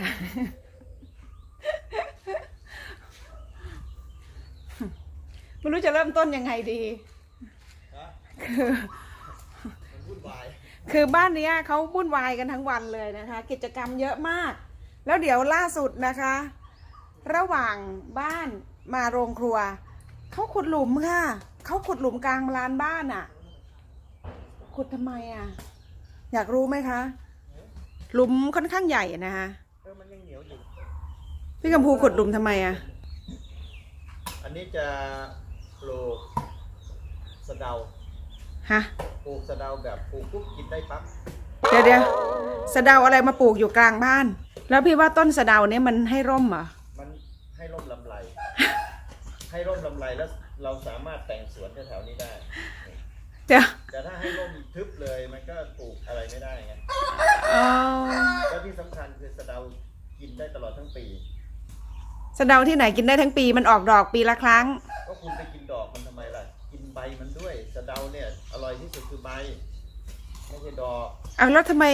ค่ะไม่รู้จะเริ่มต้นยังไงดีนะคือมันวุ่นวายคือบ้านเนี้ยเขาวุ่นวายกันทั้งวันเลยนะคะ กิจกรรมเยอะมาก แล้วเดี๋ยวล่าสุดนะคะ ระหว่างบ้านมาโรงครัวเขาขุดหลุมค่ะเขาขุดหลุมกลางลานบ้านอะ่ะ ขุดทำไมอะ่ะ อยากรู้ไหมคะ หลุมค่อนข้างใหญ่นะคะเออมันยังเหนียวอยู่ พี่กัมพูขุดหลุมทำไมอะ่ะ อันนี้จะปลูกสะเดาฮะ ปลูกสะเดาแบบปลูกปุ๊บกินได้ปั๊บเดี๋ยวเดี๋ยวสะเดาอะไรมาปลูกอยู่กลางบ้าน แล้วพี่ว่าต้นสะเดาเนี่ยมันให้ร่มเหรอ มันให้ร่มลำไร ให้ร่มลำไรแล้วเราสามารถแต่งสวนแถวๆนี้ได้ เดี๋ยว แต่ถ้าให้ร่มทึบเลยมันก็ปลูกอะไรไม่ได้ไง อ๋อ แล้วที่สำคัญคือสะเดา กินได้ตลอดทั้งปี สะเดาที่ไหนกินได้ทั้งปีมันออกดอกปีละครั้ง ก็คุณไปกินดอกมันทำไมล่ะ กินใบมันด้วย สะเดาเนี่ย อร่อยที่สุดคือใบ ไม่ใช่ดอกเอาแล้วทำไม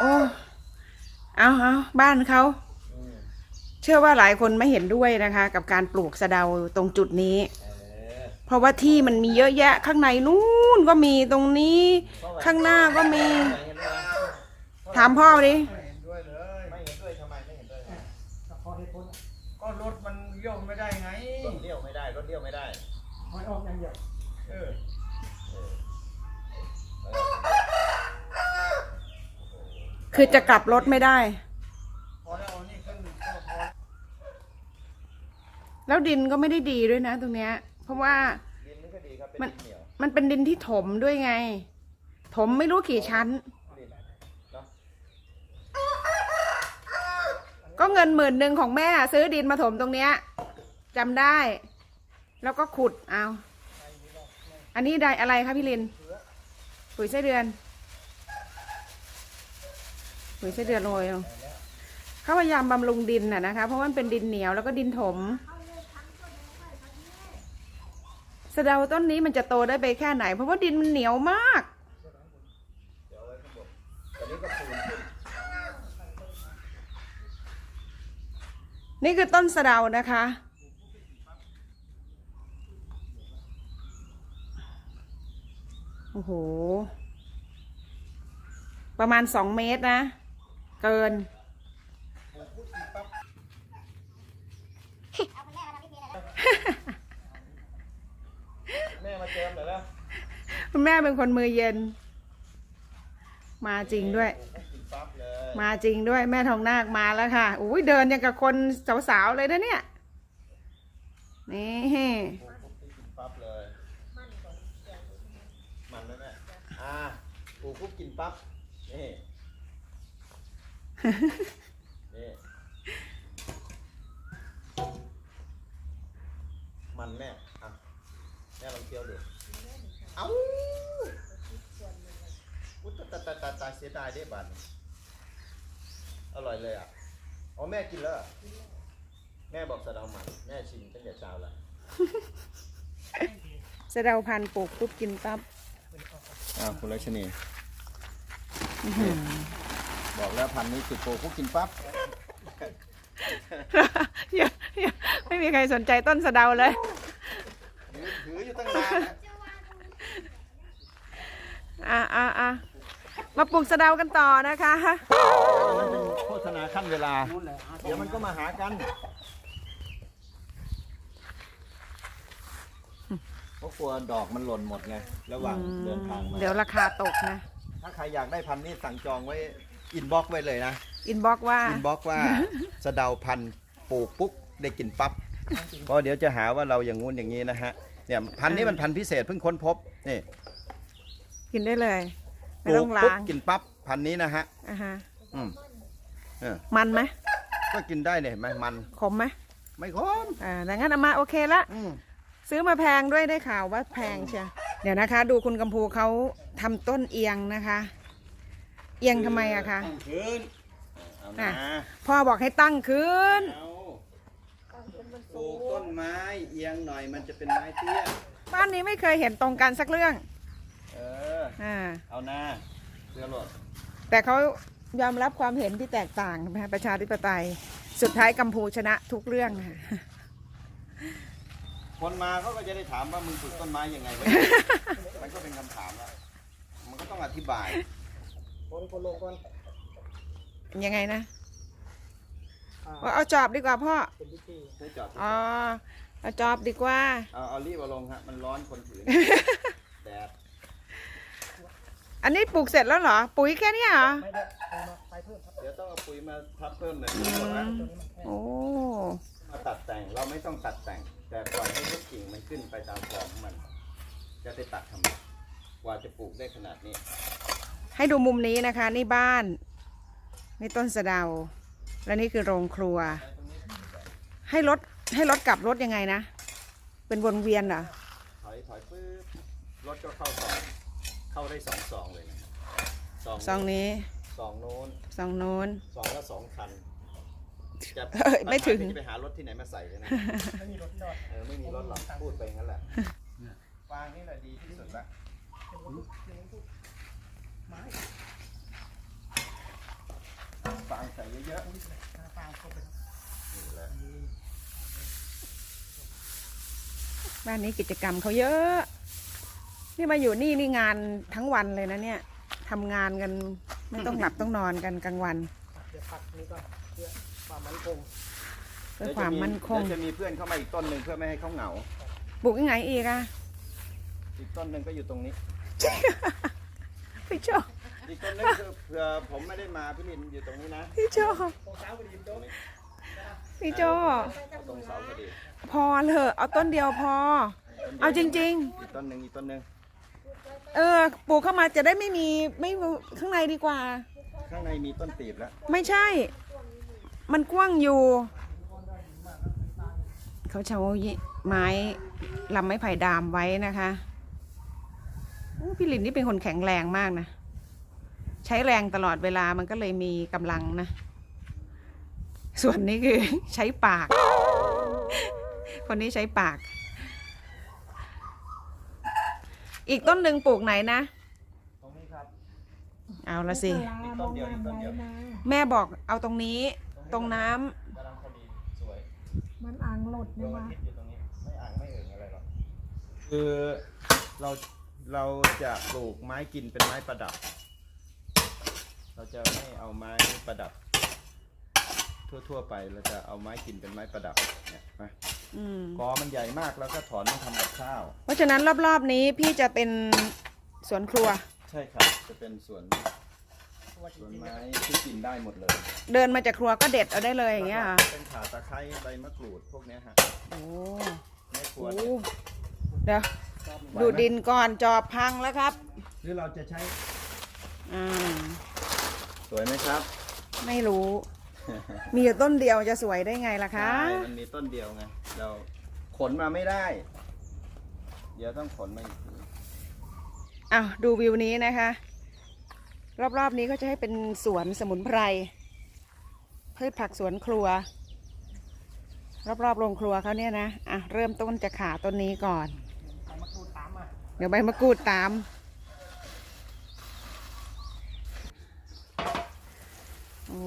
โอ้เอาเอาบ้านเขา อืมเชื่อว่าหลายคนไม่เห็นด้วยนะคะ กับการปลูกสะเดาตรงจุดนี้ เออเพราะว่าที่มันมีเยอะแยะข้างในนู้นก็มีตรงนี้ข้างหน้าก็มีเห็นด้วยถามพ่อดิไม่เห็นด้วยเลย ไม่เห็นด้วยทำไมไม่เห็นด้วย ขอเหตุผลก็รถมันโยกไม่ได้ไง รถเลี้ยวไม่ได้รถเลี้ยวไม่ได้ถอยออกอย่างเดียวเออเออคือจะกลับรถไม่ได้ พอแล้วเอานี่ขึ้นก็พอแล้วดินก็ไม่ได้ดีด้วยนะตรงเนี้ย เพราะว่า ดินนี่ก็ดีครับเป็นมัน ดินเหนียวมันเป็นดินที่ถมด้วยไง ถมไม่รู้กี่ชั้น ดินเนาะก็เงินหมื่นหนึ่งของแม่ซื้อดินมาถมตรงเนี้ยจำได้ แล้วก็ขุดเอา อันนี้ได้อะไรคะพี่ลิน ปุ๋ยไส้เดือน ปุ๋ยไส้เดือนโรยลงเขาพยายามบำรุงดินน่ะนะคะ เพราะว่ามันเป็นดินเหนียวแล้วก็ดินถม สะเดาต้นนี้มันจะโตได้ไปแค่ไหน เพราะว่าดินมันเหนียวมากนี่คือต้นสะเดานะคะ โอ้โห ประมาณสองเมตรนะ เกิน แม่มาเจิมหน่อยแล้วคุณแม่เป็นคนมือเย็น มาจริงด้วยโอ้โหกินปั๊บเลยมาจริงด้วยแม่ทองนาคมาแล้วค่ะอุ้ยเดินยังกับคนสาวๆเลยนะเนี่ย นี่ โอ้โหกินปั๊บเลย มันแล้วแม่อ่า ปลูกปุ๊บกินปั๊บนี่นี่มันแม่อะแม่ลองเคี้ยวดูเอ้าอุ๊ยตายตายตายตายเสียดายได้บันอร่อยเลยอะอ๋อแม่กินแล้วเหรอแม่บอกสะเดามันแม่ชิมตั้งแต่เช้าแล้วสะเดาพันธุ์ปลูกปุ๊บกินปั๊บอ้าวคุณรัชนี บอกแล้วพันนี้จุดโปปุ๊บกินปั๊บอย่าอย่าไม่มีใครสนใจต้นสะเดาเลยถือถืออยู่ตั้งนานนะอะอะอะมาปลูกสะเดากันต่อนะคะ มันเป็นโฆษณาขั้นเวลานู่นแหละเดี๋ยวมันก็มาหากันเพราะกลัวดอกมันหล่นหมดไง ระหว่างเดินทางมา เดี๋ยวราคาตกนะ ถ้าใครอยากได้พันธุ์นี้สั่งจองไว้อินบ็อกไว้เลยนะอินบ็อกว่า อินบ็อกว่าสะเดาพันธุ์ปลูกปุ๊บได้กินปั๊บเพราะเดี๋ยวจะหาว่าเราอย่างงู้นอย่างนี้นะฮะเนี่ยพันธุ์นี้มันพันธุ์พิเศษเพิ่งค้นพบนี่กินได้เลยปไม่ลูต้กองล้าปุ๊บงกินปั๊บพันธุ์นี้นะฮะอะฮะอืมเออมันไหมก็กินได้เนี่ยเห็นไหมมันขมไหมไม่ขมอ่าดังนั้นเอามาโอเคละ อืมซื้อมาแพงด้วยได้ข่าวว่าแพงเชียว เดี๋ยวนะคะ ดูคุณกำพูเขาทำต้นเอียงนะคะ เอียงทำไมอะคะตั้งคืนเอาอะนะ พ่อบอกให้ตั้งคืนเอาปลูกต้นไม้เอียงหน่อยมันจะเป็นไม้เตี้ย บ้านนี้ไม่เคยเห็นตรงกันสักเรื่องเออ อ่าเอาหน้าเสื้อหลดแต่เขายอมรับความเห็นที่แตกต่างนะคะประชาธิปไตย สุดท้ายกัมพูชนะทุกเรื่องค่ะ คนมาเขาก็จะได้ถามว่ามึงปลูกต้นไม้ยังไงวะ มันก็เป็นคำถามแล้วมันก็ต้องอธิบาย คนคนลงก่อนยังไงนะอ่าว่าเอาจอบดีกว่าพ่อ เป็นพิธีได้จอดอ๋อ เอาจอบดีกว่า เอาเอารีบเอาลงฮะ มันร้อนคนถือ แดดอันนี้ปลูกเสร็จแล้วเหรอ ปุ๋ยแค่เนี้ยเหรอ ไม่ได้เอามาไปเพิ่มครับเดี๋ยวต้องเอาปุ๋ยมาทับเพิ่มเลยอืมตัวนี้มันแห้งโอ้ มาตัดแต่ง เราไม่ต้องตัดแต่ง แต่ปล่อยให้ทุกกิ่งมันขึ้นไปตามฟอร์มของมัน จะไปตัดทำไมกว่าจะปลูกได้ขนาดนี้ ให้ดูมุมนี้นะคะ นี่บ้าน นี่ต้นสะเดา และนี่คือโรงครัว ให้รถให้รถกลับรถยังไงนะ เป็นวนเวียนเหรอ ถอยถอยปื๊บรถก็เข้าซองเข้าได้สองซองเลยนะซองซองนี้ ซองโน้นซองโน้น ซองละสองคัน จะเอ้ยไม่ถึงปัญหาคือจะไปหารถที่ไหนมาใส่เลยนะไม่มีรถจอดเออไม่มีรถหรอกพูดไปงั้นแหละฟางนี่แหละดีที่สุดละไม้ฟางใส่เยอะฟางเข้าไปครับๆนี่แหละบ้านนี้กิจกรรมเขาเยอะ นี่มาอยู่นี่นี่งานทั้งวันเลยนะเนี่ยทำงานกันไม่ต้องหลับต้องนอนกันกลางวัน เดี๋ยวปักนี่ก่อนเพื่อ ความมั่นคงเพื่อความมั่นคงเดี๋ยวจะมีเพื่อนเข้ามาอีกต้นหนึ่งเพื่อไม่ให้เขาเหงา ปลูกยังไงอีกอะอีกต้นหนึ่งก็อยู่ตรงนี้ พี่โจอีกต้นหนึงคือเผื่อผมไม่ได้มาพี่ลินอยู่ตรงนี้นะพี่โจโค้งเช้าพอดีตโจ๊รงกนี้พี่โจเอาตรงเสาพอดีพอเถอะเอาต้นเดียวพอ เอาจริงอีกต้นหนึ่งอีกต้นหนึ่งๆ เออปลูกเข้ามาจะได้ไม่มีไม่ข้างในดีกว่า ข้างในมีต้นตีบแล้ว ไม่ใช่ มันกว้างอยู่ เขาใช้ไม้ลำไม้ไผ่ดามไว้นะคะอู้พี่ลินนี่เป็นคนแข็งแรงมากนะ ใช้แรงตลอดเวลามันก็เลยมีกำลังนะ ส่วนนี้คือใช้ปาก คนนี้ใช้ปาก อีกต้นหนึ่งปลูกไหนนะ ตรงนี้ครับ เอาละสิอีกต้นเดียวอีกต้นเดียว แม่บอกเอาตรงนี้ ตรงน้ำกำลังพอดีสวยมันอ่างหลดดเนี่วยงอาวะทิตย์อยู่ตรงนี้ไม่อ่างไม่เอ่งอะไรหรอกคือเราเราจะปลูกไม้กินเป็นไม้ประดับ เราจะไม่เอาไม้ประดับ ทั่วๆไปเราจะเอาไม้กินเป็นไม้ประดับเนี่ยนะอืมกอมันใหญ่มากแล้วก็ถอนมาทำกับข้าว เพราะฉะนั้นรอบๆนี้พี่จะเป็นสวนครัว ใช่ครับ จะเป็นสวนเพราะว่าจ สวนริงๆไม้เนี่ยที่กินได้หมดเลย เดินมาจากครัวก็เด็ดเอาได้เลยอย่างเงี้ยเหรอเป็นข่าตะไคร้ใบมะกรูดพวกเนี้ยฮะโอ้แม่ครัวโหเนี่ยเดี๋ยวดูดินก่อนจอบพังแล้วครับหรือเราจะใช้อ่าสวยไหมครับไม่รู้ มีอยู่ต้นเดียวจะสวยได้ไงล่ะคะ ใช่มันมีต้นเดียวไงเราขนมาไม่ได้ เดี๋ยวต้องขนมาอีกที อ้าวดูวิวนี้นะคะ รอบๆนี้ก็จะให้เป็นสวนสมุนไพร พืชผักสวนครัว รอบๆโรงครัวเขาเนี่ยนะอะเริ่มต้นจากขาต้นนี้ก่อนเอามากรูดตามมาเดี๋ยวใบมะกรูดตามโอ้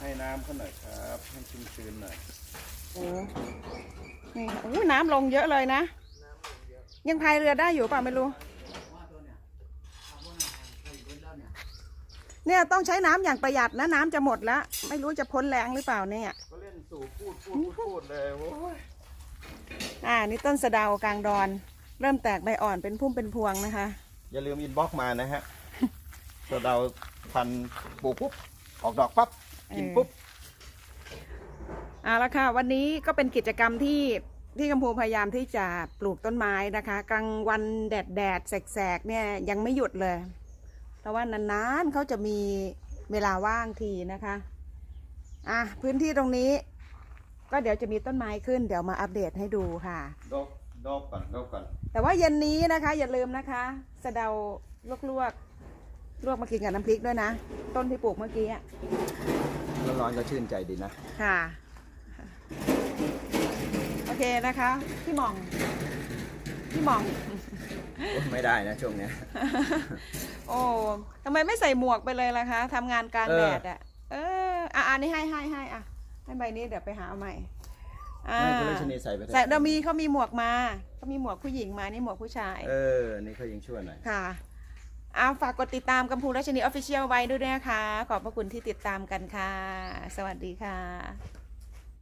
ให้น้ำเขาหน่อยครับให้ชุ่มชื้นหน่อยโหนี่ค่ะอู้น้ำลงเยอะเลยนะ ยังพายเรือได้อยู่เปล่าไม่รู้ เนี่ยต้องใช้น้ำอย่างประหยัดนะน้ำจะหมดแล้ว ไม่รู้จะพ้นแรงหรือเปล่าเนี่ย ก็เล่นสู่พูดพูดพูดพูดเลยโอ้ยอ่า นี่ต้นสะเดากลางดอน เริ่มแตกใบอ่อนเป็นพุ่มเป็นพวงนะคะ อย่าลืมอินบ็อกมานะฮะตัวเราพันธุ์ปลูกปุ๊บ ออกดอกปั๊บ กินปุ๊บ เอาละค่ะวันนี้ก็เป็นกิจกรรมที่ที่กัมพูพยายามที่จะปลูกต้นไม้นะคะ กลางวันแดดแดดๆแสกๆเนี่ยยังไม่หยุดเลย เพราะว่านานๆเขาจะมีเวลาว่างทีนะคะอะพื้นที่ตรงนี้ ก็เดี๋ยวจะมีต้นไม้ขึ้น เดี๋ยวมาอัปเดตให้ดูค่ะ ดอกดอกก่อนดอกก่อนแต่ว่าเย็นนี้นะคะ อย่าลืมนะคะสะเดาลวกลวกๆลวกมากินกับน้ำพริกด้วยนะ ต้นที่ปลูกเมื่อกี้อะร้อนๆก็ชื่นใจดีนะ ค่ะ โอเคนะคะ พี่หมอง พี่หมอง โอ้ไม่ได้นะช่วงเนี้ย โอ้ทำไมไม่ใส่หมวกไปเลยล่ะคะทำงานกลางเออ แดดอะ เออ อะอันนี้ให้ให้ให้อะ ให้ใบนี้เดี๋ยวไปหาเอาใหม่อ่าไม่คุณรัชนีใส่ไปถอะใส่เรามีเขามีหมวกมาเขามีหมวกผู้หญิงมา นี่หมวกผู้ชาย เออ นี่เขายังช่วยหน่อย ค่ะเอาฝากกดติดตามกัมพูรัชนีออฟฟิเชียลไว้ด้วยนะคะ ขอบพระคุณที่ติดตามกันค่ะ สวัสดีค่ะ